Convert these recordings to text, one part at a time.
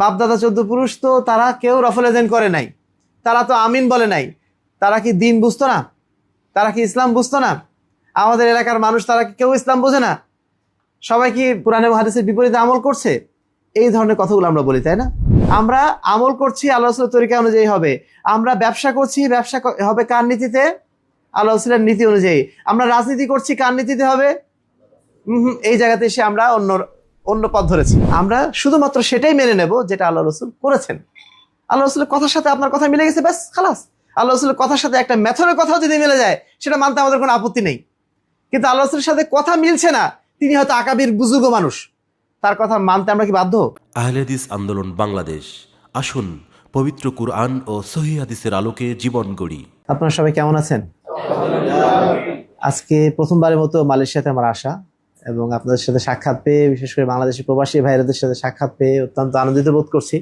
বাপদাদা চোদ্দ পুরুষ তো তারা কেউ রফল এজেন করে নাই। তারা তো আমিন বলে নাই। তারা কি দিন বুঝতো না? তারা কি ইসলাম বুঝতো না? আমাদের এলাকার মানুষ তারা কি কেউ ইসলাম বোঝে না? সবাই কি পুরানে হাদিসের বিপরীতে আমল করছে? এই ধরনের কথাগুলো আমরা বলি, তাই না? আমরা আমল করছি আল্লাহ তরিকা অনুযায়ী হবে। আমরা ব্যবসা করছি, ব্যবসা হবে কার নীতিতে? আল্লাহ নীতি অনুযায়ী। আমরা রাজনীতি করছি কার নীতিতে হবে? এই জায়গাতে এসে আমরা অন্য অন্য পথ ধরেছি। আমরা শুধুমাত্র সেটাই মেনে নেব যেটা আল্লাহ রসুল করেছেন। আল্লাহ রসুলের কথার সাথে আপনার কথা মিলে গেছে ব্যাস খালাস। আল্লাহ রসুলের কথার সাথে একটা মেথডের কথাও যদি মিলে যায় সেটা মানতে আমাদের কোনো আপত্তি নেই। কিন্তু আল্লাহ রসুলের সাথে কথা মিলছে না তিনি হয়তো আকাবির বুজুর্গ মানুষ। তার কথা মানতে আমরা কি বাধ্য? আহলেদিস আন্দোলন বাংলাদেশ। আসুন পবিত্র কুরআন ও সহি হাদিসের আলোকে জীবন গড়ি। আপনারা সবাই কেমন আছেন? আজকে প্রথমবারের মতো মালয়েশিয়াতে আমার আসা। এবং আপনাদের সাথে সাক্ষাৎ পেয়ে, বিশেষ করে বাংলাদেশি প্রবাসী ভাইরাদের সাথে সাক্ষাৎ পেয়ে অত্যন্ত আনন্দিত বোধ করছি।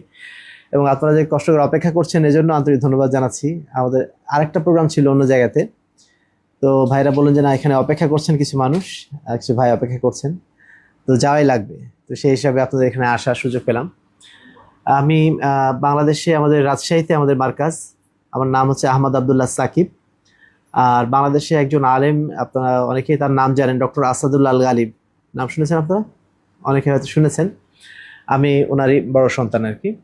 এবং আপনারা যে কষ্ট করে অপেক্ষা করছেন, এজন্য আন্তরিক ধন্যবাদ জানাচ্ছি। আমাদের আরেকটা প্রোগ্রাম ছিল অন্য জায়গাতে। তো ভাইরা বললেন যে, না, এখানে অপেক্ষা করছেন কিছু মানুষ। কিছু ভাই অপেক্ষা করছেন। তো যাওয়াই লাগবে। তো সেই হিসাবে আপনাদের এখানে আসার সুযোগ পেলাম। আমি বাংলাদেশে, আমাদের রাজশাহীতে আমাদের মার্কাজ। আমার নাম হচ্ছে আহমদ আবদুল্লাহ সাকিব। আর বাংলাদেশে একজন আলেম, আপনারা অনেকেই তার নাম জানেন, ডক্টর আসাদুল্লাহ আল গালিব। নাম শুনেছেন আপনারা? অনেকে হয়তো শুনেছেন। আমি ওনারই বড় সন্তান আর কি।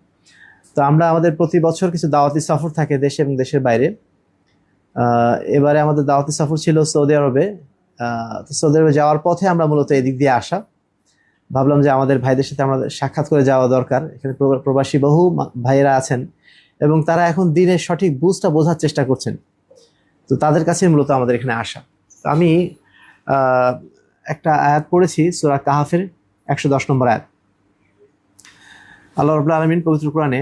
তো আমরা আমাদের প্রতি বছর কিছু দাওয়াতি সফর থাকে দেশে এবং দেশের বাইরে। এবারে আমাদের দাওয়াতি সফর ছিল সৌদি আরবে। তো সৌদি আরবে যাওয়ার পথে আমরা মূলত এদিক দিয়ে আসা। ভাবলাম যে আমাদের ভাইদের সাথে আমাদের সাক্ষাৎ করে যাওয়া দরকার। এখানে প্রবা- প্রবাসী বহু ভাইয়েরা আছেন এবং তারা এখন দিনের সঠিক বুঝটা বোঝার চেষ্টা করছেন। তো তাদের কাছে মূলত আমাদের এখানে আসা। আমি একটা আয়াত পড়েছি, সুরা কাহাফের একশো দশ নম্বর আয়াত। আল্লাহ রবুল্লা আলমিন পবিত্র কোরআনে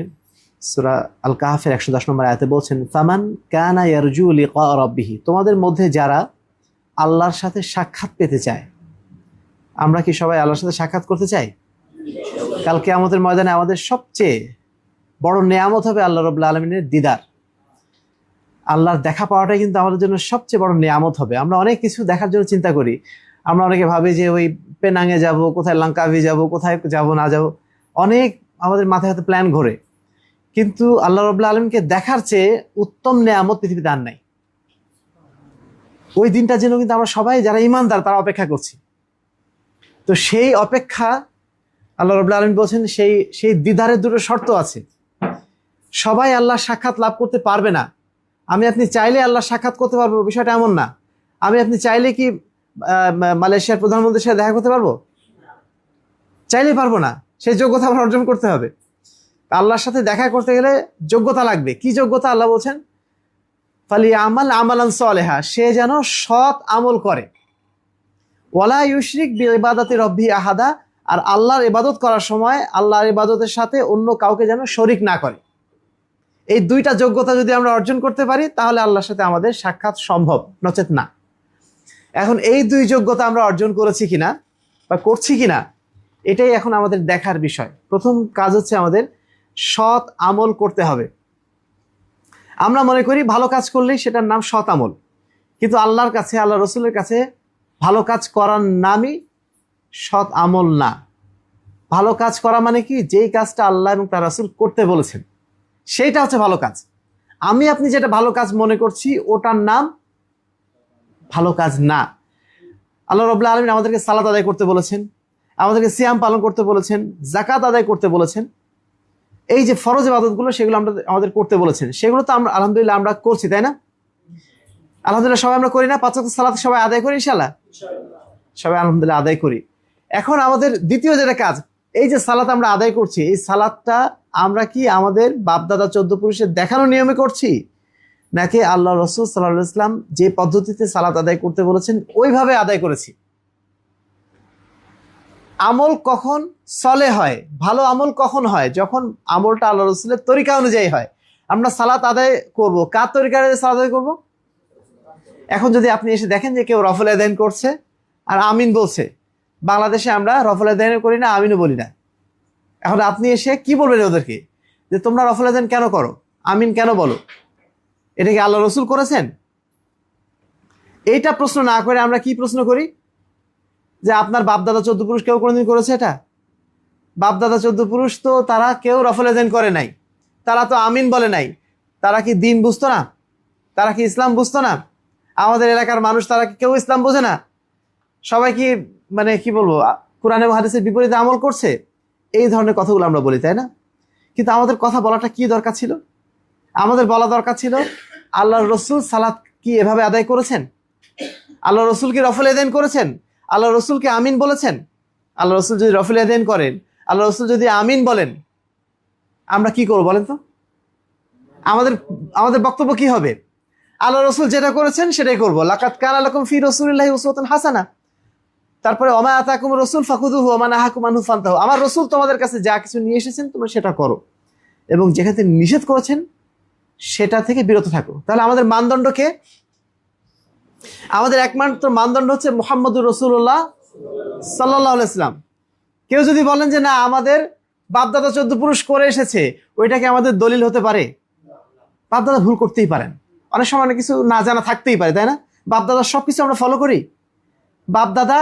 সুরা আল কাহাফের একশো দশ নম্বর আয়াতে বলছেন, ফামান কানা ইয়ারজু লিকা রব্বিহি। তোমাদের মধ্যে যারা আল্লাহর সাথে সাক্ষাৎ পেতে চায়, আমরা কি সবাই আল্লাহর সাথে সাক্ষাৎ করতে চাই? কালকে আমাদের ময়দানে আমাদের সবচেয়ে বড় নেয়ামত হবে আল্লাহ রবুল্লা আলমিনের দিদার। আল্লাহর দেখা পাওয়াটাই কিন্তু আমাদের জন্য সবচেয়ে বড় নেয়ামত হবে। আমরা অনেক কিছু দেখার জন্য চিন্তা করি। আমরা অনেকে ভাবি যে ওই পেনাঙে যাব, কোথায় লঙ্কাভি যাব, কোথায় যাব, না যাব, অনেক আমাদের মাথায় হয়তো প্ল্যান ঘোরে। কিন্তু আল্লাহ রবুল্লা আলমকে দেখার চেয়ে উত্তম নেয়ামত পৃথিবীতে আর নাই। ওই দিনটার জন্য কিন্তু আমরা সবাই যারা ইমানদার, তারা অপেক্ষা করছি। তো সেই অপেক্ষা আল্লাহ রবুল্লা আলম বলছেন, সেই সেই দিদারের দুটো শর্ত আছে। সবাই আল্লাহ সাক্ষাৎ লাভ করতে পারবে না। আমি আপনি চাইলে আল্লাহ সাক্ষাৎ করতে পারব, বিষয়টা এমন না। আমি আপনি চাইলে কি মালয়েশিয়ার প্রধানমন্ত্রীর সাথে দেখা করতে পারব? চাইলেই পারব না। সেই যোগ্যতা আমার অর্জন করতে হবে। আল্লাহর সাথে দেখা করতে গেলে যোগ্যতা লাগবে। কি যোগ্যতা আল্লাহ বলছেন? ফালি আমাল আমালান সলেহা, সে যেন সৎ আমল করে। ওয়ালা ইউশরিক ইবাদাতি রব্বি আহাদা, আর আল্লাহর ইবাদত করার সময় আল্লাহর ইবাদতের সাথে অন্য কাউকে যেন শরিক না করে। এই দুইটা যোগ্যতা যদি আমরা অর্জন করতে পারি, তাহলে আল্লাহর সাথে আমাদের সাক্ষাৎ সম্ভব। নচেত না। এখন এই দুই যোগ্যতা আমরা অর্জন করেছি কিনা বা করছি কিনা, এটাই এখন আমাদের দেখার বিষয়। প্রথম কাজ হচ্ছে আমাদের সৎ আমল করতে হবে। আমরা মনে করি ভালো কাজ করলেই সেটার নাম সৎ আমল। কিন্তু আল্লাহর কাছে আল্লাহ রসুলের কাছে ভালো কাজ করার নামই সৎ আমল না। ভালো কাজ করা মানে কি? যেই কাজটা আল্লাহ এবং তার রাসুল করতে বলেছেন। সেইটা হচ্ছে ভালো কাজ। আমি, আপনি যেটা ভালো কাজ মনে করছি, ওটার নাম ভালো কাজ না। আল্লাহ রবুল্লা আলমিন আমাদেরকে সালাত আদায় করতে বলেছেন, আমাদেরকে সিয়াম পালন করতে বলেছেন জাকাত আদায় করতে বলেছেন। এই যে ফরজ ইবাদতগুলো, সেগুলো আমরা আমাদের করতে বলেছেন। সেগুলো তো আমরা, আলহামদুলিল্লাহ আমরা করছি, তাই না? আলহামদুলিল্লাহ সবাই আমরা করি না, পাঁচ সালাত সবাই আদায় করি ইনশাল্লাহ সবাই আলহামদুলিল্লাহ আদায় করি। এখন আমাদের দ্বিতীয় যেটা কাজ, এই যে সালাত আমরা আদায় করছি, এই সালাদটা আমরা কি আমাদের বাপদাদা চোদ্দ পুরুষের দেখানো নিয়মে করছি? নাকি আল্লাহ রসুল সাল্লাহ ইসলাম যে পদ্ধতিতে সালাত আদায় করতে বলেছেন, ওইভাবে আদায় করেছি। আমল কখন সলে হয়? ভালো আমল কখন হয়? যখন আমলটা আল্লাহ রসুলের তরিকা অনুযায়ী হয়। আমরা সালাত আদায় করব। কার তরিকা সালাত আদায় করব? এখন যদি আপনি এসে দেখেন যে কেউ রফল আদায়ন করছে, আর আমিন বলছে, বাংলাদেশে আমরা রফল আদায়ন করি না, আমিনও বলি না। এখন আপনি এসে কি বলবেন ওদেরকে? যে তোমরা রফল আদায়ন কেন করো? আমিন কেন বলো? এটা কি আল্লাহ রসুল করেছেন? এইটা প্রশ্ন না করে আমরা কি প্রশ্ন করি? যে আপনার বাপদাদা চোদ্দ পুরুষ কেউ কোনোদিন করেছে এটা? বাপদাদা চোদ্দ পুরুষ তো তারা কেউ রফল এজেন করে নাই। তারা তো আমিন বলে নাই। তারা কি দিন বুঝতো না? তারা কি ইসলাম বুঝতো না? আমাদের এলাকার মানুষ তারা কি কেউ ইসলাম বোঝে না? সবাই কি মানে কি বলব? কোরআন হাদিসের বিপরীতে আমল করছে? এই ধরনের কথাগুলো আমরা বলি, তাই না? কিন্তু আমাদের কথা বলাটা কি দরকার ছিল? আমাদের বলা দরকার ছিল আল্লাহ রসুল সালাত কি এভাবে আদায় করেছেন? আল্লাহ রসুল কি রফল এদেন করেছেন? আল্লাহ রসুলকে আমিন বলেছেন? আল্লাহ রসুল যদি রফল এদেন করেন আল্লাহ রসুল যদি আমিন বলেন, আমরা কি করব বলেন তো? আমাদের আমাদের বক্তব্য কি হবে? আল্লাহ রসুল যেটা করেছেন সেটাই করব। লাকাত কান আলাকুম ফি উসওয়াতুন হাসানা। তারপরে অমা আতাকুম রসুল ফাকুদুহু ওমা নাহাকুম আনহু, ফান্তাহু। আমার রসুল তোমাদের কাছে যা কিছু নিয়ে এসেছেন, তোমরা সেটা করো। এবং যেখানে নিষেধ করেছেন, সেটা থেকে বিরত থাকো। তাহলে আমাদের মানদণ্ডকে আমাদের একমাত্র মানদণ্ড হচ্ছে মোহাম্মদুর রসুল্লাহ সাল্লাহ ইসলাম কেউ যদি বলেন যে, না, আমাদের বাপদাদা চোদ্দ পুরুষ করে এসেছে, ওইটাকে আমাদের দলিল হতে পারে? বাপদাদা ভুল করতেই পারেন। অনেক সময় অনেক কিছু না জানা থাকতেই পারে, তাই না? বাপদাদা সব কিছু আমরা ফলো করি। বাপদাদা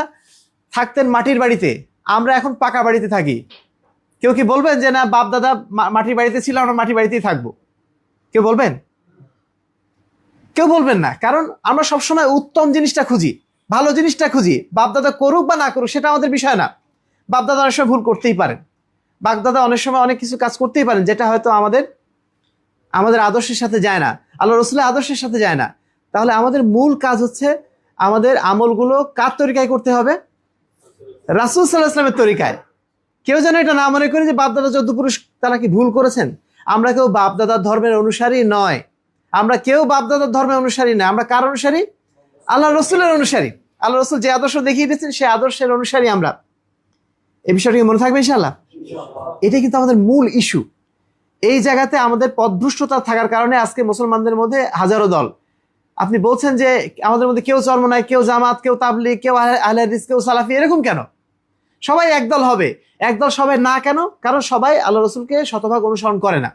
থাকতেন মাটির বাড়িতে। আমরা এখন পাকা বাড়িতে থাকি। কেউ কি বলবেন যে, না, বাপদাদা মা- মাটির বাড়িতে ছিল, আমরা মাটির বাড়িতেই থাকব কেউ বলবেন? কেউ বলবেন না। কারণ আমরা সবসময় উত্তম জিনিসটা খুঁজি, ভালো জিনিসটা খুঁজি। বাপদাদা করুক বা না করুক, সেটা আমাদের বিষয় না। বাপদাদা অনেক সময় ভুল করতেই পারেন। বাপদাদা অনেক সময় অনেক কিছু কাজ করতেই পারেন, যেটা হয়তো আমাদের আমাদের আদর্শের সাথে যায় না। আল্লাহ রসুলের আদর্শের সাথে যায় না। তাহলে আমাদের মূল কাজ হচ্ছে আমাদের আমলগুলো কার তরিকায় করতে হবে? রাসুল সাল্লাহ ইসলামের তরিকায়। কেউ যেন এটা না মনে করি যে বাপদাদা চোদ্দ পুরুষ তারা কি ভুল করেছেন? আমরা কেউ বাপদাদার ধর্মের অনুসারী নয়। আমরা কেউ বাপদাদার ধর্মের অনুসারী নয়। আমরা কার অনুসারী? আল্লাহ রসুলের অনুসারী। আল্লাহ রসুল যে আদর্শ দেখিয়ে দিয়েছেন, সেই আদর্শের অনুসারী আমরা। এই বিষয়টি মনে থাকবে ইনশাল্লাহ এটাই কিন্তু আমাদের মূল ইস্যু। এই জায়গাতে আমাদের পদভ্রষ্টতা থাকার কারণে আজকে মুসলমানদের মধ্যে হাজারো দল। আপনি বলছেন যে আমাদের মধ্যে কেউ চর্ম নাই, কেউ জামাত, কেউ তাবলি কেউ আহলে হাদিস, কেউ সালাফি, এরকম কেন? সবাই একদল হবে। একদল সবাই না কেন? কারণ সবাই আল্লাহ রসুলকে শতভাগ অনুসরণ করে না।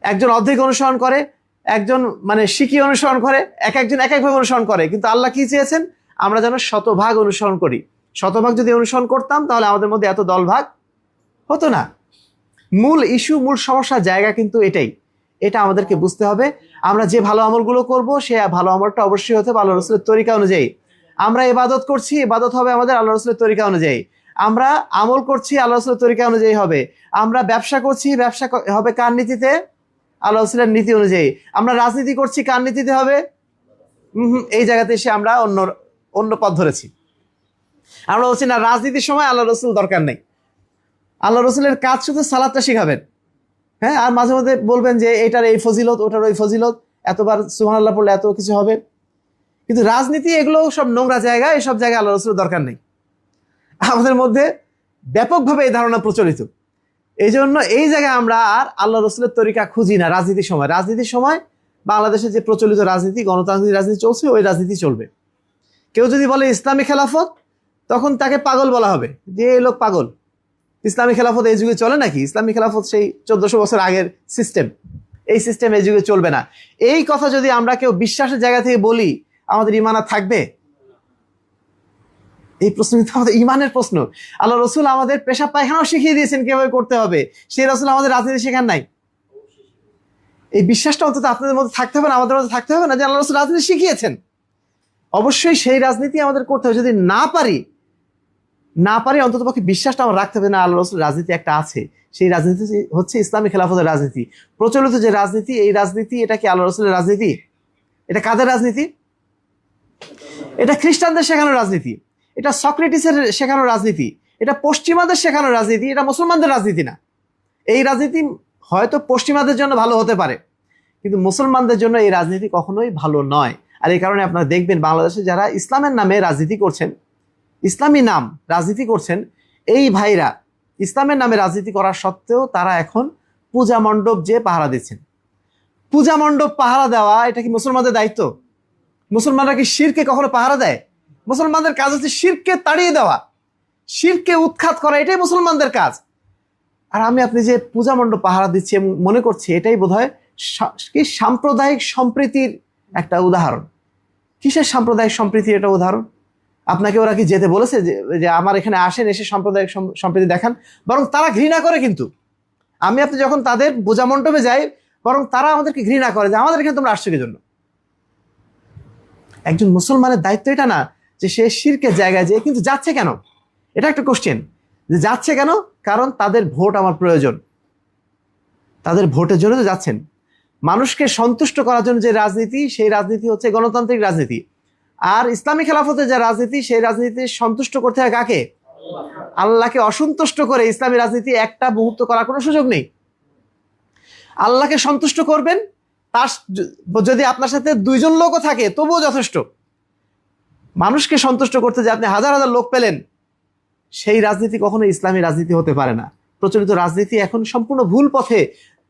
একজন অর্ধেক অনুসরণ করে, একজন মানে শিখি অনুসরণ করে, এক একজন এক একভাবে অনুসরণ করে। কিন্তু আল্লাহ কি চেয়েছেন? আমরা যেন শতভাগ অনুসরণ করি। শতভাগ যদি অনুসরণ করতাম, তাহলে আমাদের মধ্যে এত দলভাগ হতো না। মূল ইস্যু, মূল সমস্যার জায়গা কিন্তু এটাই। এটা আমাদেরকে বুঝতে হবে। আমরা যে ভালো আমলগুলো করব, সে ভালো আমলটা অবশ্যই হতে আল্লাহ রসুলের তরিকা অনুযায়ী। আমরা ইবাদত করছি, ইবাদত হবে আমাদের আল্লাহ রসুলের তরিকা অনুযায়ী। আমরা আমল করছি আল্লাহ রসুলের তরিকা অনুযায়ী হবে। আমরা ব্যবসা করছি, ব্যবসা হবে কার নীতিতে? আল্লাহ রসুলের নীতি অনুযায়ী। আমরা রাজনীতি করছি কার নীতিতে হবে? এই জায়গাতে এসে আমরা অন্য অন্য পথ ধরেছি। আমরা বলছি, না, রাজনীতির সময় আল্লাহ রসুল দরকার নেই। আল্লাহ রসুলের কাজ শুধু সালাদটা শিখাবেন। হ্যাঁ আর মাঝে মধ্যে বলবেন যে, এটার এই ফজিলত, ওটার ওই ফজিলত, এতবার সুহান আল্লাহ পড়লে এত কিছু হবে। কিন্তু রাজনীতি এগুলো সব নোংরা জায়গা, এসব জায়গায় আল্লাহ রসুলের দরকার নেই। আমাদের মধ্যে ব্যাপকভাবে এই ধারণা প্রচলিত। এই জন্য এই জায়গায় আমরা আর আল্লাহ রসুলের তরিকা খুঁজি না রাজনীতির সময়। রাজনীতির সময় বাংলাদেশে যে প্রচলিত রাজনীতি, গণতান্ত্রিক রাজনীতি চলছে, ওই রাজনীতি চলবে। কেউ যদি বলে ইসলামী খেলাফত, তখন তাকে পাগল বলা হবে। যে এই লোক পাগল। ইসলামী খেলাফত এই যুগে চলে নাকি? ইসলামী খেলাফত সেই চোদ্দশো বছর আগের সিস্টেম এই সিস্টেম এই যুগে চলবে না। এই কথা যদি আমরা কেউ বিশ্বাসের জায়গা থেকে বলি আমাদের ইমান আর থাকবে? এই প্রশ্ন কিন্তু আমাদের ইমানের প্রশ্ন। আল্লাহ রসুল আমাদের পেশা পায়খানাও শিখিয়ে দিয়েছেন কীভাবে করতে হবে। সেই রসুল আমাদের রাজনীতি শেখান নাই। এই বিশ্বাসটা অন্তত আপনাদের মধ্যে থাকতে হবে না, আমাদের মধ্যে থাকতে হবে না যে আল্লাহ রসুল রাজনীতি শিখিয়েছেন। অবশ্যই সেই রাজনীতি আমাদের করতে হবে। যদি না পারি না পারি অন্তত পক্ষে বিশ্বাসটা আমার রাখতে হবে না, আল্লাহ রসুল রাজনীতি একটা আছে। সেই রাজনীতি হচ্ছে ইসলামী খেলাফতের রাজনীতি। প্রচলিত যে রাজনীতি, এই রাজনীতি, এটা কি আল্লাহ রসুলের রাজনীতি? এটা কাদের রাজনীতি? এটা খ্রিস্টানদের শেখানো রাজনীতি। এটা সক্রেটিসের শেখানো রাজনীতি। এটা পশ্চিমাদের শেখানো রাজনীতি। এটা মুসলমানদের রাজনীতি না। এই রাজনীতি হয়তো পশ্চিমাদের জন্য ভালো হতে পারে, কিন্তু মুসলমানদের জন্য এই রাজনীতি কখনোই ভালো নয়। আর এই কারণে আপনারা দেখবেন বাংলাদেশে যারা ইসলামের নামে রাজনীতি করছেন, ইসলামী নাম রাজনীতি করছেন, এই ভাইরা ইসলামের নামে রাজনীতি করার সত্ত্বেও তারা এখন পূজা মণ্ডপ যে পাহারা দিচ্ছেন। পূজা মণ্ডপ পাহারা দেওয়া, এটা কি মুসলমানদের দায়িত্ব? মুসলমানরা কি শিরকে কখনো পাহারা দেয়? মুসলমানদের কাজ হচ্ছে শিরকে তাড়িয়ে দেওয়া। শিরকে উৎখাত করা, এটাই মুসলমানদের কাজ। আর আমি আপনি যে পূজা মণ্ডপ পাহারা দিচ্ছি মনে করছি, এটাই সা- কি সাম্প্রদায়িক সম্প্রীতির একটা উদাহরণ। কিসের সাম্প্রদায়িক সম্প্রীতির এটা উদাহরণ? আপনাকে ওরা কি যেতে বলেছে যে যে আমার এখানে আসেন, এসে সাম্প্রদায়িক সম্প্রীতি দেখান? বরং তারা ঘৃণা করে কিন্তু। আমি আপনি যখন তাদের পূজা মণ্ডপে যাই, বরং তারা আমাদেরকে ঘৃণা করে যে, আমাদের এখানে তোমরা আসছো কি জন্য? একজন মুসলমানের দায়িত্ব এটা না যে সে শিরকে জায়গায় যেয়ে কিন্তু যাচ্ছে কেন? এটা একটা কোশ্চেন যে যাচ্ছে কেন? কারণ তাদের ভোট আমার প্রয়োজন। তাদের ভোটের জন্য তো যাচ্ছেন। মানুষকে সন্তুষ্ট করার জন্য যে রাজনীতি, সেই রাজনীতি হচ্ছে গণতান্ত্রিক রাজনীতি। আর ইসলামী খেলাফতের যে রাজনীতি, সেই রাজনীতি সন্তুষ্ট করতে হয় কাকে? আল্লাহকে অসন্তুষ্ট করে ইসলামী রাজনীতি একটা মুহূর্ত করার কোনো সুযোগ নেই। আল্লাহকে সন্তুষ্ট করবেন তার যদি আপনার সাথে দুইজন লোকও থাকে, তবুও যথেষ্ট। মানুষকে সন্তুষ্ট করতে যে আপনি হাজার হাজার লোক পেলেন, সেই রাজনীতি কখনো ইসলামী রাজনীতি হতে পারে না। প্রচলিত রাজনীতি এখন সম্পূর্ণ ভুল পথে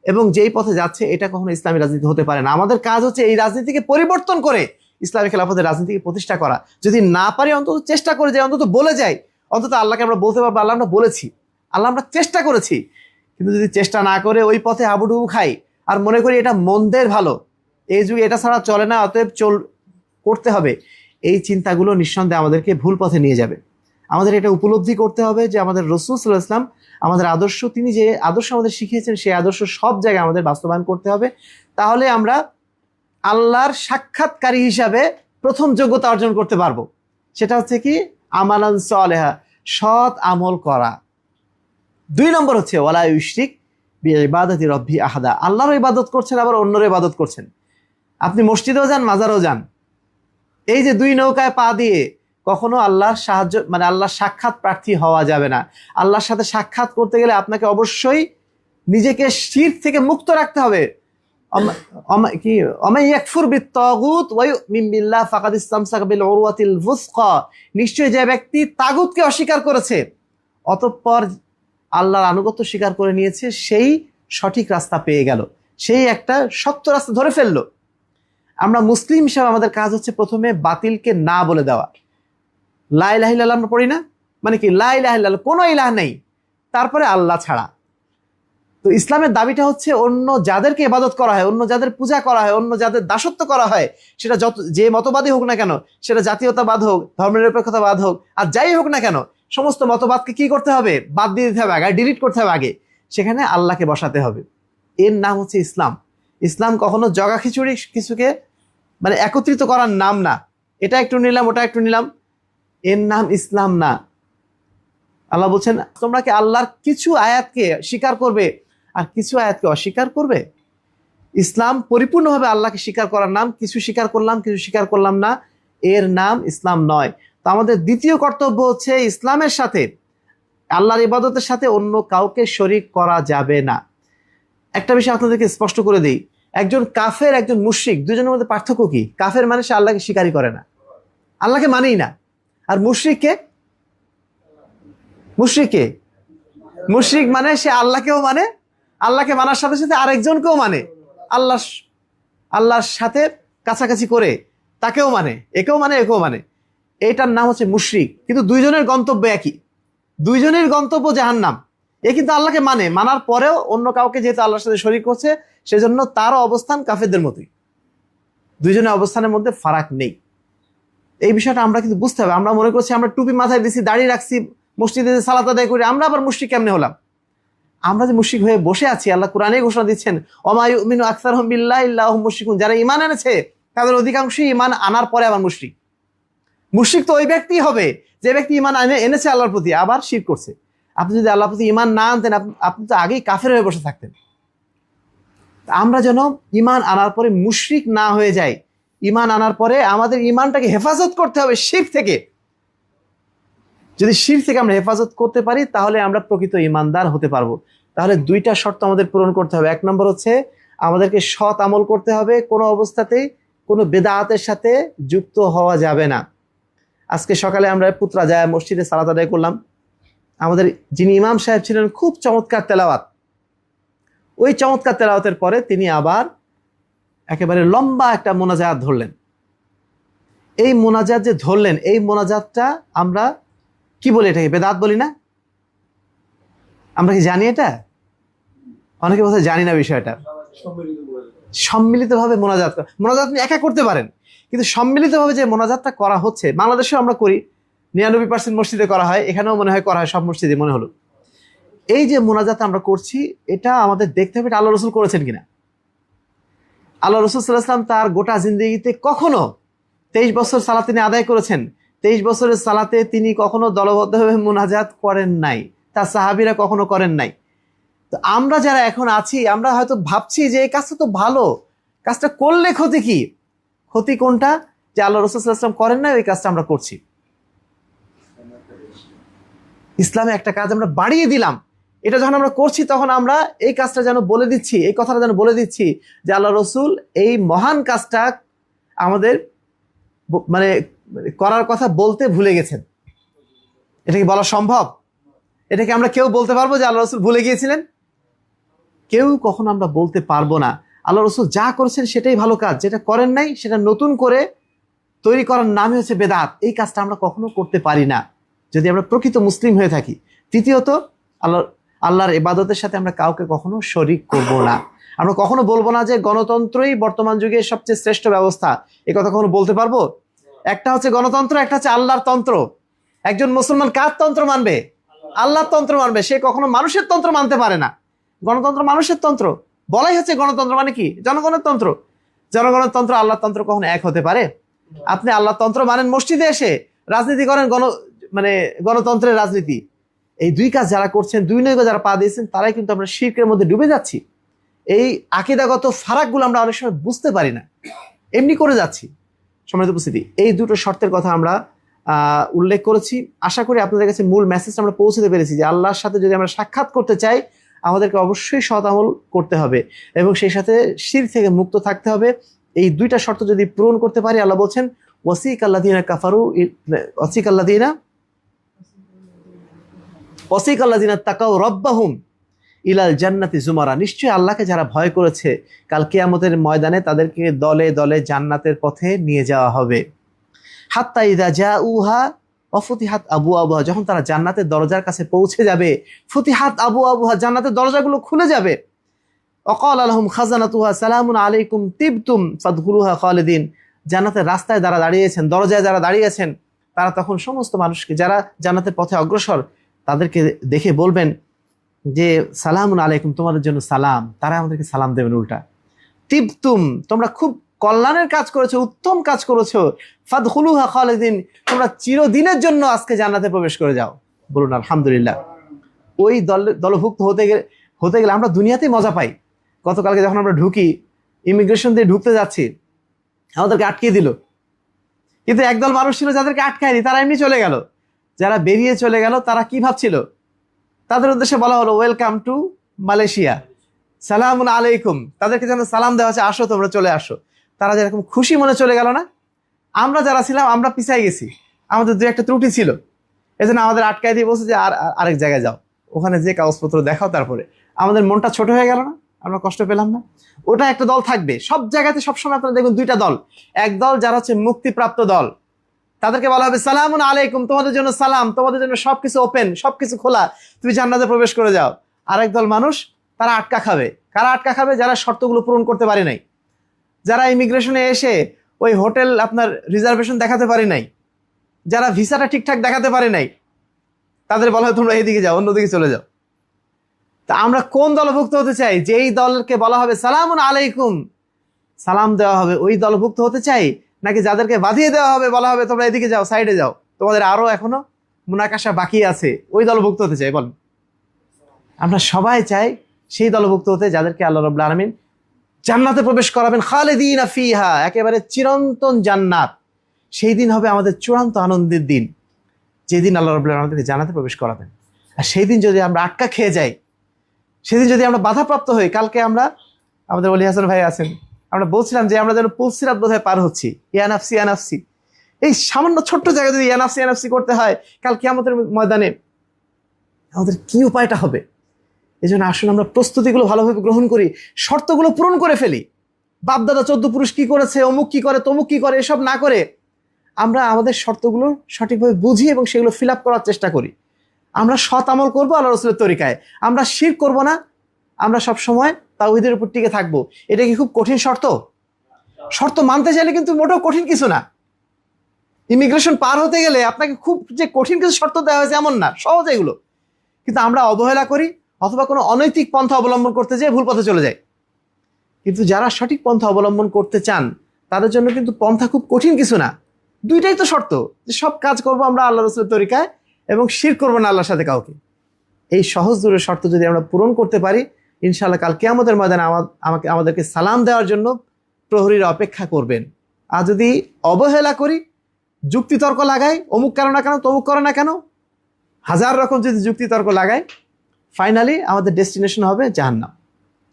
এবং যেই পথে যাচ্ছে, এটা কখনো ইসলামী রাজনীতি হতে পারে না। আমাদের কাজ হচ্ছে এই রাজনীতিকে পরিবর্তন করে ইসলামী খেলাফতের রাজনীতিকে প্রতিষ্ঠা করা। যদি না পারি, অন্তত চেষ্টা করে যাই, অন্তত বলে যাই। অন্তত আল্লাহকে আমরা বলতে পারব, আল্লাহ আমরা বলেছি, আল্লাহ আমরা চেষ্টা করেছি। কিন্তু যদি চেষ্টা না করে ওই পথে হাবুডুবু খাই আর মনে করি এটা মন্দের ভালো। এই যুগে এটা ছাড়া চলে না, অতএব চল, করতে হবে। এই চিন্তাগুলো নিঃসন্দেহে আমাদেরকে ভুল পথে নিয়ে যাবে। আমাদের এটা উপলব্ধি করতে হবে যে আমাদের রসুল সাল্লাহ ইসলাম আমাদের আদর্শ, তিনি যে আদর্শ আমাদের শিখিয়েছেন, সেই আদর্শ সব জায়গায় আমাদের বাস্তবায়ন করতে হবে। তাহলে আমরা আল্লাহর সাক্ষাৎকারী হিসাবে প্রথম যোগ্যতা অর্জন করতে পারব। সেটা হচ্ছে কি? আমালান সালেহা, সৎ আমল করা। দুই নম্বর হচ্ছে, ওয়ালা ইউশরিক ইবাদতি রব্বি আহাদা। আল্লাহর ইবাদত করছেন, আবার অন্যর ইবাদত করছেন। আপনি মসজিদেও যান, মাজারও যান। এই যে দুই নৌকায় পা দিয়ে কখনো আল্লাহর সাহায্য মানে আল্লাহর সাক্ষাৎ প্রার্থী হওয়া যাবে না। আল্লাহর সাথে সাক্ষাৎ করতে গেলে আপনাকে অবশ্যই নিজেকে শির থেকে মুক্ত রাখতে হবে। কি? নিশ্চয়ই যে ব্যক্তি তাগুতকে অস্বীকার করেছে, অতঃপর আল্লাহর আনুগত্য স্বীকার করে নিয়েছে, সেই সঠিক রাস্তা পেয়ে গেল। সেই একটা শক্ত রাস্তা ধরে ফেলল। আমরা মুসলিম হিসাবে আমাদের কাজ হচ্ছে প্রথমে বাতিলকে না বলে দেওয়া। লাই লাহিল্লাহ আমরা পড়ি না? মানে কি লাই লাহিল্লাহ কোনো ইলাহ নেই। তারপরে আল্লাহ ছাড়া। তো ইসলামের দাবিটা হচ্ছে অন্য যাদেরকে ইবাদত করা হয়, অন্য যাদের পূজা করা হয়, অন্য যাদের দাসত্ব করা হয়, সেটা যত, যে মতবাদী হোক না কেন, সেটা জাতীয়তাবাদ হোক, ধর্মনিরপেক্ষতাবাদ হোক, আর যাই হোক না কেন সমস্ত মতবাদকে কি করতে হবে? বাদ দিয়ে দিতে হবে আগে ডিলিট করতে হবে আগে। সেখানে আল্লাহকে বসাতে হবে। এর নাম হচ্ছে ইসলাম। ইসলাম কখনো জগা খিচুড়ি কিছুকে মানে একত্রিত করার নাম না। এটা একটু নিলাম, ওটা একটু নিলাম। এর নাম ইসলাম না। আল্লাহ বলছেন, তোমরা কি আল্লাহর কিছু আয়াতকে স্বীকার করবে? আর কিছু আয়াতকে অস্বীকার করবে? ইসলাম পরিপূর্ণভাবে আল্লাহকে স্বীকার করার নাম, কিছু স্বীকার করলাম, কিছু স্বীকার করলাম না, এর নাম ইসলাম নয়। তো আমাদের দ্বিতীয় কর্তব্য হচ্ছে ইসলামের সাথে, আল্লাহর ইবাদতের সাথে অন্য কাউকে শরিক করা যাবে না। একটা বিষয় আপনাদেরকে স্পষ্ট করে দিই, একজন কাফের, একজন মুশরিক, দুজনের মধ্যে পার্থক্য কি? কাফের মানে সে আল্লাহকে স্বীকারই করে না। আল্লাহকে মানেই না। আর মুশরিককে মুশরিককে মুশরিক মানে সে আল্লাহকেও মানে আল্লাহকে মানার সাথে সাথে আরেকজনকেও মানে। আল্লাহ, আল্লাহর সাথে কাছাকাছি করে তাকেও মানে একেও মানে একেও মানে। এটার নাম হচ্ছে মুশরিক। কিন্তু দুইজনের গন্তব্য একই। দুইজনের গন্তব্য জাহান্নাম। এ কিন্তু আল্লাহকে মানে। মানার পরেও অন্য কাউকে যেহেতু আল্লাহর সাথে শরিক করছে, সেজন্য তারও অবস্থান কাফেরদের মতোই দুইজনের অবস্থানের মধ্যে ফারাক নেই। এই বিষয়টা আমরা কিন্তু বুঝতে হবে। আমরা মনে করছি আমরা টুপি মাথায় দিছি, দাঁড়িয়ে রাখছি, মসজিদে যে সালাত আদায় করি, আমরা আবার মুশরিক কেমনে হলাম? আমরা যে মুশরিক হয়ে বসে আছি, আল্লাহ কোরআনে ঘোষণা দিচ্ছেন অমায়ুমিনু আখতার বিল্লাহ, ইল্লাহ মুশরিকুন। যারা ইমান এনেছে, তাদের অধিকাংশই ইমান আনার পরে আবার মুশরিক। মুশরিক তো ওই ব্যক্তি হবে। যে ব্যক্তি ইমান এনে এনেছে আল্লাহর প্রতি, আবার শির করছে। আপনি যদি আল্লাহর প্রতি ইমান না আনতেন, আপনি তো আগেই কাফের হয়ে বসে থাকতেন। আমরা যেন ইমান আনার পরে মুশরিক না হয়ে যাই। ইমান আনার পরে আমাদের ইমানটাকে হেফাজত করতে হবে শির থেকে। যদি শির থেকে আমরা হেফাজত করতে পারি, তাহলে আমরা প্রকৃত ইমানদার হতে পারব। তাহলে দুইটা শর্ত আমাদের পূরণ করতে হবে। এক নম্বর হচ্ছে, আমাদেরকে সৎ আমল করতে হবে। কোনো অবস্থাতেই কোনো বেদাহাতের সাথে যুক্ত হওয়া যাবে না। আজকে সকালে আমরা পুত্রা যায় মসজিদে সালাত আদায় করলাম। আমাদের যিনি ইমাম সাহেব ছিলেন, খুব চমৎকার তেলাওয়াত। ওই চমৎকার তেলাওয়াতের পরে তিনি আবার একেবারে লম্বা একটা মোনাজাত ধরলেন। এই মোনাজাত যে ধরলেন, এই মোনাজাতটা আমরা কি বলি এটাকে, বেদাত বলি না? আমরা কি জানি এটা? অনেকে বলছে জানি না বিষয়টা। সম্মিলিতভাবে মোনাজাত মোনাজাত আপনি একা করতে পারেন। কিন্তু সম্মিলিতভাবে যে মোনাজাতটা করা হচ্ছে, বাংলাদেশেও আমরা করি, নিরানব্বই পার্সেন্ট মসজিদে করা হয়, এখানেও মনে হয় করা হয়, সব মসজিদে মনে হলো। এই যে মোনাজাত আমরা করছি, এটা আমাদের দেখতে হবে এটা আল্লাহ রসুল করেছেন কিনা। আল্লাহ রসুল সাল্লাহাম তার গোটা জিন্দগিতে কখনো তেইশ বছর সালাত তিনি আদায় করেছেন। তেইশ বছরের সালাতে তিনি কখনো দলবদ্ধভাবে মোনাজাত করেন নাই, তার সাহাবিরা কখনো করেন নাই। তো আমরা যারা এখন আছি, আমরা হয়তো ভাবছি যে এই কাজটা তো ভালো, কাজটা করলে ক্ষতি কি? ক্ষতি কোনটা? যে আল্লাহ রসুলাম করেন না ওই কাজটা আমরা করছি। ইসলামে একটা কাজ আমরা বাড়িয়ে দিলাম। এটা যখন আমরা করছি, তখন আমরা এই কাজটা যেন বলে দিচ্ছি, এই কথাটা যেন বলে দিচ্ছি যে আল্লাহ রসুল এই মহান কাজটা আমাদের মানে করার কথা বলতে ভুলে গেছেন। এটা কি বলা সম্ভব? এটাকে আমরা কেউ বলতে পারব যে আল্লাহ রসুল ভুলে গিয়েছিলেন? কেউ কখনো আমরা বলতে পারব না। আল্লাহ রসুল যা করেছেন সেটাই ভালো কাজ। যেটা করেন নাই, সেটা নতুন করে তৈরি করার নামই হচ্ছে বেদাত। এই কাজটা আমরা কখনো করতে পারি না। যদি আমরা প্রকৃত মুসলিম হয়ে থাকি। তৃতীয়ত, আল্লাহ, আল্লাহর ইবাদতের সাথে আমরা কাউকে কখনো শরিক করব না। আমরা কখনো বলব না যে গণতন্ত্রই বর্তমান যুগে সবচেয়ে শ্রেষ্ঠ ব্যবস্থা। এ কথা কখনো বলতে পারব? একটা হচ্ছে গণতন্ত্র, একটা হচ্ছে আল্লাহর তন্ত্র। একজন মুসলমান কার তন্ত্র মানবে? আল্লাহর তন্ত্র মানবে। সে কখনো মানুষের তন্ত্র মানতে পারে না। গণতন্ত্র মানুষের তন্ত্র। বলাই হচ্ছে গণতন্ত্র মানে কি? জনগণের তন্ত্র। জনগণের তন্ত্র, আল্লাহর তন্ত্র কখনো এক হতে পারে? আপনি আল্লাহর তন্ত্র মানেন মসজিদে এসে রাজনীতি করেন গণ মানে গণতন্ত্রের রাজনীতি। এই দুই কাজ যারা করছেন, দুই নৈক যারা পা দিয়েছেন, তারাই কিন্তু আমরা শির্কের মধ্যে ডুবে যাচ্ছি। এই আকিদাগত ফারাকগুলো আমরা অনেক সময় বুঝতে পারি না। এমনি করে যাচ্ছি। সম্মানিত উপস্থিতি, এই দুটো শর্তের কথা আমরা উল্লেখ করেছি। আশা করি আপনাদের কাছে মূল মেসেজটা আমরা পৌঁছতে পেরেছি যে আল্লাহর সাথে যদি আমরা সাক্ষাৎ করতে চাই আমাদেরকে অবশ্যই সৎ আমল করতে হবে এবং সেই সাথে শির থেকে মুক্ত থাকতে হবে। এই দুইটা শর্ত যদি পূরণ করতে পারি, আল্লাহ বলছেন ওয়াসিক আল্লাদিনা কাফারু ওয়াসিক আল্লাদিনা ওয়াসিক আল্লাদিনা তাকাও রব্বাহুম ইলাল জান্নাতি জুমারা। নিশ্চয়ই আল্লাহকে যারা ভয় করেছে, কাল কিয়ামতের ময়দানে তাদেরকে দলে দলে জান্নাতের পথে নিয়ে যাওয়া হবে। হাত্তা ইদা যা উহা অফতিহাত আবু আবুহা, যখন তারা জান্নাতের দরজার কাছে পৌঁছে যাবে, ফতিহাত আবু আবুহা জান্নাতের দরজাগুলো খুলে যাবে। অকল আলহম খাজানাতুহা সালামুন আলাইকুম তিবতুম ফাদগুলুহা খালেদিন। জান্নাতের রাস্তায় যারা দাঁড়িয়েছেন, দরজায় যারা দাঁড়িয়েছেন, তারা তখন সমস্ত মানুষকে, যারা জান্নাতের পথে অগ্রসর, তাদেরকে দেখে বলবেন যে, সালামুন আলাইকুম, তোমাদের জন্য সালাম। তারা আমাদেরকে সালাম দেবেন উল্টা। তিবতুম, তোমরা খুব কল্যাণের কাজ করেছ, উত্তম কাজ করেছ। ফাদ ফাদহুলুহা খালেদিন, তোমরা চিরদিনের জন্য আজকে জান্নাতে প্রবেশ করে যাও। বলুন, আলহামদুলিল্লাহ। ওই দল, দলভুক্ত হতে গেলে হতে গেলে আমরা দুনিয়াতেই মজা পাই। গতকালকে যখন আমরা ঢুকি ইমিগ্রেশন দিয়ে ঢুকতে যাচ্ছি, আমাদেরকে আটকে দিল। কিন্তু একদল মানুষ ছিল যাদেরকে আটকায়নি, তারা এমনি চলে গেল। যারা বেরিয়ে চলে গেল, তারা কি ভাবছিল? তাদের উদ্দেশ্যে বলা হলো ওয়েলকাম টু মালয়েশিয়া সালাম আলাইকুম। তাদেরকে যেন সালাম দেওয়া হচ্ছে, আসো, তোমরা চলে আসো। তারা যেরকম খুশি মনে চলে গেল না, আমরা যারা ছিলাম, আমরা পিছাই গেছি। আমাদের দু একটা ত্রুটি ছিল। এজন্য আমাদের আটকায় দিয়ে বলছে যে, আর, আর- আরেক জায়গায় যাও। ওখানে যে কাগজপত্র দেখাও তারপরে। আমাদের মনটা ছোট হয়ে গেল না, আমরা কষ্ট পেলাম না। ওটা একটা দল থাকবে। সব জায়গাতে সবসময় আপনারা দেখবেন দুইটা দল। এক দল যারা হচ্ছে মুক্তিপ্রাপ্ত দল। তাদেরকে বলা হবে সালাম আলাইকুম, তোমাদের জন্য সালাম, তোমাদের জন্য সবকিছু ওপেন, সবকিছু খোলা, তুমি জান্নাতে প্রবেশ করে যাও। আরেক দল মানুষ, তারা আটকা খাবে। কারা আটকা খাবে? যারা শর্তগুলো পূরণ করতে পারে নাই। যারা ইমিগ্রেশনে এসে ওই হোটেল আপনার রিজার্ভেশন দেখাতে পারে নাই, যারা ভিসাটা ঠিকঠাক দেখাতে পারে নাই, তাদের বলা হয় তোমরা এইদিকে যাও, অন্যদিকে চলে যাও। তা আমরা কোন দলভুক্ত হতে চাই? যেই দলকে বলা হবে সালাম আলাইকুম, সালাম দেওয়া হবে ওই দলভুক্ত হতে চাই? নাকি যাদেরকে বাঁধিয়ে দেওয়া হবে, বলা হবে তোমরা এদিকে যাও সাইডে যাও? তোমাদের আরও এখনও মুনাকাশা বাকি আছে, ওই দলভুক্ত হতে চাই বল আমরা সবাই চাই সেই দলভুক্ত হতে, যাদেরকে আল্লাহ রব আলমিন জান্নাতে প্রবেশ করাবেন, খালেদিন ফিহা, একেবারে চিরন্তন জান্নাত। সেই দিন হবে আমাদের চূড়ান্ত আনন্দের দিন। যেদিন আল্লাহ রব আমাদেরকে জান্নাতে প্রবেশ করাবেন। আর সেই দিন যদি আমরা আটকা খেয়ে যাই সেদিন যদি আমরা বাধাপ্রাপ্ত হই, কালকে আমরা, আমাদের অলি হাসান ভাই আছেন, আমরা বলছিলাম যে আমরা যেন পুলসিরাত বোধহয় পার হচ্ছি। ইয়ানাফসি ইয়ানাফসি এই সামান্য ছোট্ট জায়গায় যদি ইয়ানাফসি ইয়ানাফসি করতে হয়, কাল কি আমাদের ময়দানে আমাদের কি উপায়টা হবে? এই জন্য আসলে আমরা প্রস্তুতিগুলো ভালোভাবে গ্রহণ করি, শর্তগুলো পূরণ করে ফেলি। বাপদাদা চোদ্দ পুরুষ কি করেছে, অমুক কি করে, তমুক কি করে, এসব না করে আমরা আমাদের শর্তগুলো সঠিকভাবে বুঝি এবং সেগুলো ফিল করার চেষ্টা করি। আমরা সৎ আমল করব আল্লাহ রসুলের তরিকায়। আমরা শির করব না। আমরা সব সময় তাওহিদের উপর টিকে থাকব। এটা কি খুব কঠিন শর্ত? শর্ত মানতে চাইলে কিন্তু মোটেও কঠিন কিছু না। ইমিগ্রেশন পার হতে গেলে আপনাকে খুব যে কঠিন কিছু শর্ত দেওয়া হয়েছে এমন না, সহজ এগুলো। কিন্তু আমরা অবহেলা করি অথবা কোনো অনৈতিক পন্থা অবলম্বন করতে যেয়ে ভুল পথে চলে যায়। কিন্তু যারা সঠিক পন্থা অবলম্বন করতে চান, তাদের জন্য কিন্তু পন্থা খুব কঠিন কিছু না। দুইটাই তো শর্ত, যে সব কাজ করব আমরা আল্লাহ রসুলের তরিকায় এবং শির করব না আল্লাহর সাথে কাউকে। এই সহজ দূরের শর্ত যদি আমরা পূরণ করতে পারি, ইনশাআল্লাহ কাল কেয়ামতের ময়দানে আমা- আমাকে, আমাদেরকে সালাম দেওয়ার জন্য প্রহরীরা অপেক্ষা করবেন। আর যদি অবহেলা করি, যুক্তিতর্ক লাগাই, অমুক কেন না কেন, তমুক করে না কেন, হাজার রকম যদি যুক্তিতর্ক লাগাই ফাইনালি আমাদের ডেস্টিনেশন হবে জাহান্নাম।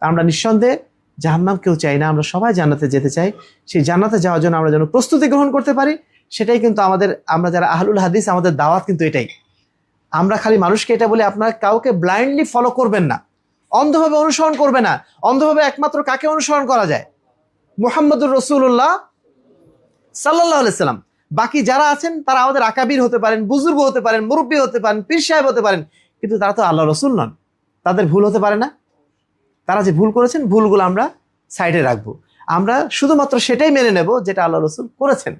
আমরা নিঃসন্দেহে জাহান্নাম কেউ চাই না, আমরা সবাই জান্নাতে যেতে চাই। সেই জান্নাতে যাওয়ার জন্য আমরা যেন প্রস্তুতি গ্রহণ করতে পারি, সেটাই কিন্তু আমাদের, আমরা যারা আহলুল হাদিস, আমাদের দাওয়াত কিন্তু এটাই। আমরা খালি মানুষকে এটা বলে, আপনারা কাউকে ব্লাইন্ডলি ফলো করবেন না। অন্ধভাবে অনুসরণ করবে না। অন্ধভাবে একমাত্র কাকে অনুসরণ করা যায়? মুহাম্মদুর রসুল্লাহ সাল্লাহ সাল্লাম। বাকি যারা আছেন, তারা আমাদের আকাবির হতে পারেন, বুজুর্গ হতে পারেন, মুরব্বী হতে পারেন, পীর সাহেব হতে পারেন। কিন্তু তারা তো আল্লাহ রসুল নন। তাদের ভুল হতে পারে না। তারা যে ভুল করেছেন, ভুলগুলো আমরা সাইডে রাখব। আমরা শুধুমাত্র সেটাই মেনে নেব যেটা আল্লাহ রসুল করেছেন।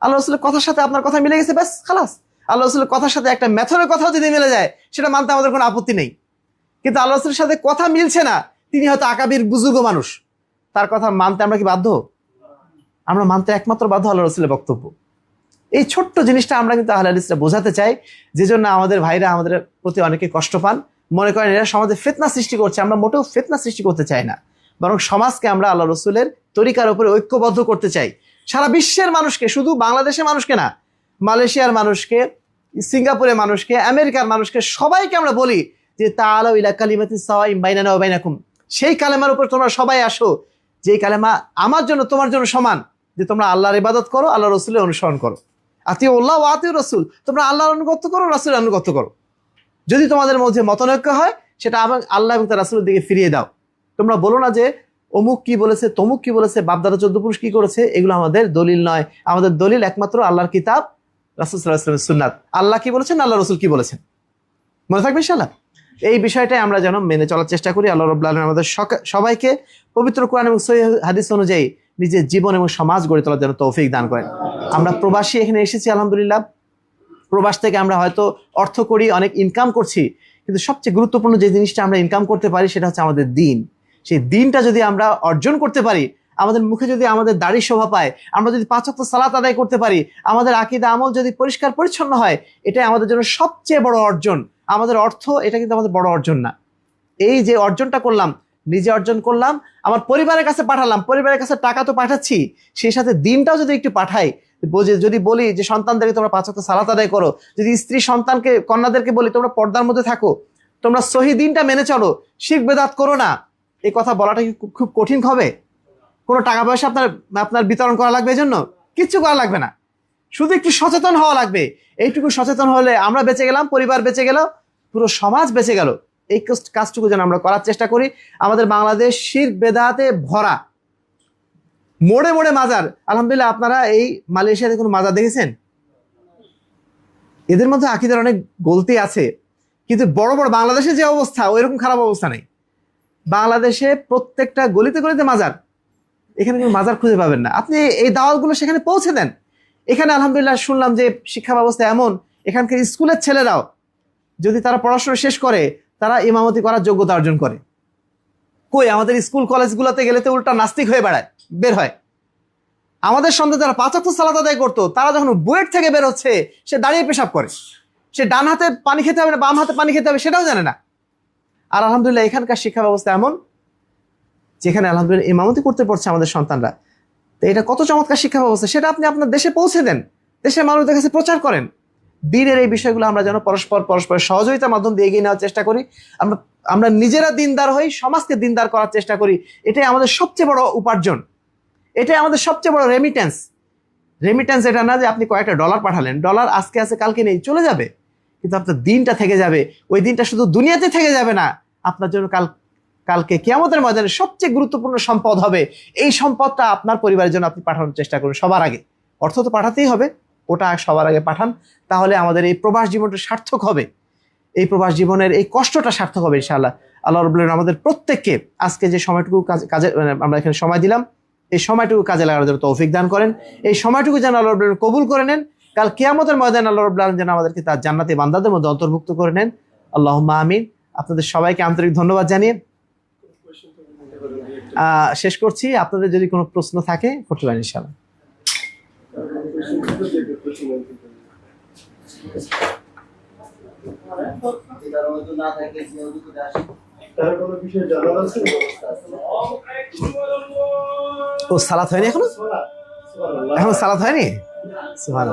আল্লাহ রসুলের কথার সাথে আপনার কথা মিলে গেছে, ব্যাস, খালাস। আল্লাহ রসুলের কথার সাথে একটা মেথডের কথাও যদি মিলে যায়, সেটা মানতে আমাদের কোনো আপত্তি নেই। কিন্তু আল্লাহ রসুলের সাথে কথা মিলছে না, তিনি হয়তো আকাবির বুজুর্গ মানুষ। তার কথা মানতে আমরা কি বাধ্য? আমরা মানতে একমাত্র বাধ্য আল্লাহ রসুলের বক্তব্য। এই ছোট্ট জিনিসটা আমরা কিন্তু আহলে হাদিসরা বোঝাতে চাই, যে জন্য আমাদের ভাইরা আমাদের প্রতি অনেকে কষ্ট পান। মনে করেন এরা সমাজে ফেতনা সৃষ্টি করছে, আমরা মোটেও ফেতনা সৃষ্টি করতে চাই না। বরং সমাজকে আমরা আল্লাহ রসুলের তরিকার উপরে ঐক্যবদ্ধ করতে চাই। সারা বিশ্বের মানুষকে, শুধু বাংলাদেশের মানুষকে না, মালয়েশিয়ার মানুষকে, সিঙ্গাপুরের মানুষকে, আমেরিকার মানুষকে, সবাইকে আমরা বলি যে ইলা বাইনানা ওয়া বাইনাকুম। সেই কালেমার উপর তোমরা সবাই আসো যে কালেমা আমার জন্য, তোমার জন্য সমান, যে তোমরা আল্লাহর ইবাদত করো, আল্লাহ রসুলের অনুসরণ করো। আতিউ উল্লাহ ও আতিউ রসুল। তোমরা আল্লাহর অনুগত্য করো, রাসুলের অনুগত্য করো। যদি তোমাদের মধ্যে মতনৈক্য হয়, সেটা আবার আল্লাহ এবং তার রাসুলের দিকে ফিরিয়ে দাও। তোমরা বলো না যে, অমুক কি বলেছে, তমুক কি বলেছে বাপদাদা চোদ্দ পুরুষ কি করেছে, এগুলো আমাদের দলিল নয়। আমাদের দলিল একমাত্র আল্লাহর কিতাব, রাসুল সাল্লাহ ইসলামের সুন্নাত। আল্লাহ কি বলেছেন আল্লাহ রসুল কি বলেছেন? মনে থাকবে ইনশাল্লাহ এই বিষয়টাই আমরা যেন মেনে চলার চেষ্টা করি। আল্লাহ রব্লা আলম আমাদের সবাইকে পবিত্র কোরআন এবং সহি হাদিস অনুযায়ী নিজের জীবন এবং সমাজ গড়ে তোলার জন্য তৌফিক দান করেন। আমরা প্রবাসী এখানে এসেছি, আলহামদুলিল্লাহ। প্রবাস থেকে আমরা হয়তো অর্থ করি, অনেক ইনকাম করছি। কিন্তু সবচেয়ে গুরুত্বপূর্ণ যে জিনিসটা আমরা ইনকাম করতে পারি, সেটা হচ্ছে আমাদের দিন। সেই দিনটা যদি আমরা অর্জন করতে পারি, আমাদের মুখে যদি আমাদের দাড়ি শোভা পায়, আমরা যদি পাঁচ ওয়াক্ত সালাত আদায় করতে পারি, আমাদের আকিদা, আমল যদি পরিষ্কার পরিচ্ছন্ন হয়, এটাই আমাদের জন্য সবচেয়ে বড় অর্জন। আমাদের অর্থ, এটা কিন্তু আমাদের বড় অর্জন না। এই যে অর্জনটা করলাম, নিজে অর্জন করলাম, আমার পরিবারের কাছে পাঠালাম, পরিবারের কাছে টাকা তো পাঠাচ্ছি, সেই সাথে দিনটাও যদি একটু পাঠাই বোঝে- যদি বলি যে সন্তানদেরকে তোমরা পাঁচ ওয়াক্ত সালাত আদায় করো, যদি স্ত্রী সন্তানকে, কন্যাদেরকে বলি তোমরা পর্দার মধ্যে থাকো, তোমরা সহি দিনটা মেনে চলো, শিখ বেদাত করো না। এই কথা বলাটা কি খুব- কঠিন হবে? কোনো টাকা পয়সা আপনার আপনার বিতরণ করা লাগবে এই জন্য কিচ্ছু করা লাগবে না। শুধু একটু সচেতন হওয়া লাগবে। এইটুকু সচেতন হলে আমরা বেঁচে গেলাম, পরিবার বেঁচে গেল, পুরো সমাজ বেঁচে গেল। এই কাজটুকু যেন আমরা করার চেষ্টা করি। আমাদের বাংলাদেশ শির বেদাতে ভরা। মোড়ে মোড়ে মাজার। আলহামদুলিল্লাহ, আপনারা এই মালয়েশিয়াতে কোনো মাজার দেখেছেন? এদের মধ্যে আকিদের অনেক গলতি আছে, কিন্তু বড় বড় বাংলাদেশে যে অবস্থা, ওইরকম খারাপ অবস্থা নেই। বাংলাদেশে প্রত্যেকটা গলিতে গলিতে মাজার। এখানে কোনো মাজার খুঁজে পাবেন না। আপনি এই দাওয়াতগুলো সেখানে পৌঁছে দেন। এখানে আলহামদুলিল্লাহ শুনলাম যে শিক্ষা ব্যবস্থা এমন, এখানকার স্কুলের ছেলেরাও যদি তারা পড়াশোনা শেষ করে, তারা ইমামতি করার যোগ্যতা অর্জন করে। কই, আমাদের স্কুল কলেজগুলোতে গেলে তো উল্টা নাস্তিক হয়ে বেড়ায়, বের হয়। আমাদের সন্তান যারা পাঁচাত্ত সালাত আদায় করতো, তারা যখন বুয়েট থেকে বের হচ্ছে, সে দাঁড়িয়ে পেশাব করে। সে ডান হাতে পানি খেতে হবে না, বাম হাতে পানি খেতে হবে, সেটাও জানে না। আর আলহামদুলিল্লাহ, এখানকার শিক্ষা ব্যবস্থা এমন, যেখানে আলহামদুলিল্লাহ ইমামতি করতে পারছে আমাদের সন্তানরা। তো এটা কত চমৎকার শিক্ষা ব্যবস্থা, সেটা আপনি আপনার দেশে পৌঁছে দেন। দেশের মানুষদের কাছে প্রচার করেন। দিনের এই বিষয়গুলো আমরা যেন পরস্পর পরস্পরের সহযোগিতার মাধ্যম দিয়ে এগিয়ে নেওয়ার চেষ্টা করি। আমরা আমরা নিজেরা দিনদার হই, সমাজকে দিনদার করার চেষ্টা করি। এটাই আমাদের সবচেয়ে বড় উপার্জন। এটাই আমাদের সবচেয়ে বড় রেমিটেন্স রেমিটেন্স এটা না যে আপনি কয়েকটা ডলার পাঠালেন। ডলার আজকে আছে, কালকে নেই, চলে যাবে। কিন্তু আপনার দিনটা থেকে যাবে। ওই দিনটা শুধু দুনিয়াতে থেকে যাবে না। আপনার জন্য কাল, কালকে কেয়ামতের ময়দানে সবচেয়ে গুরুত্বপূর্ণ সম্পদ হবে। এই সম্পদটা আপনার পরিবারের জন্য আপনি পাঠানোর চেষ্টা করুন সবার আগে। অর্থ তো পাঠাতেই হবে। ওটা সবার আগে পাঠান, তাহলে আমাদের এই প্রবাস জীবনটা সার্থক হবে। এই প্রবাস জীবনের এই কষ্টটা সার্থক হবে ইনশাআল্লাহ। আল্লাহ রবুল্লাহ আমাদের প্রত্যেককে আজকে যে সময়টুকু কাজে মানে আমরা এখানে সময় দিলাম, এই সময়টুকু কাজে লাগানোর জন্য তৌফিক দান করেন। এই সময়টুকু যেন আল্লাহ রবুল্লাহ কবুল করে নেন। কাল কেয়ামতের ময়দান আল্লাহ রব্লা আলম যেন আমাদেরকে তার জান্নাতি বান্দাদের মধ্যে অন্তর্ভুক্ত করে নেন। আল্লাহ আমিন। আপনাদের সবাইকে আন্তরিক ধন্যবাদ জানিয়ে শেষ করছি। আপনাদের যদি কোনো প্রশ্ন থাকে, করতে পারেন ইনশাল্লাহ ও সালাত হয়নি এখনও। এখন সালাত হয়নি সুহান।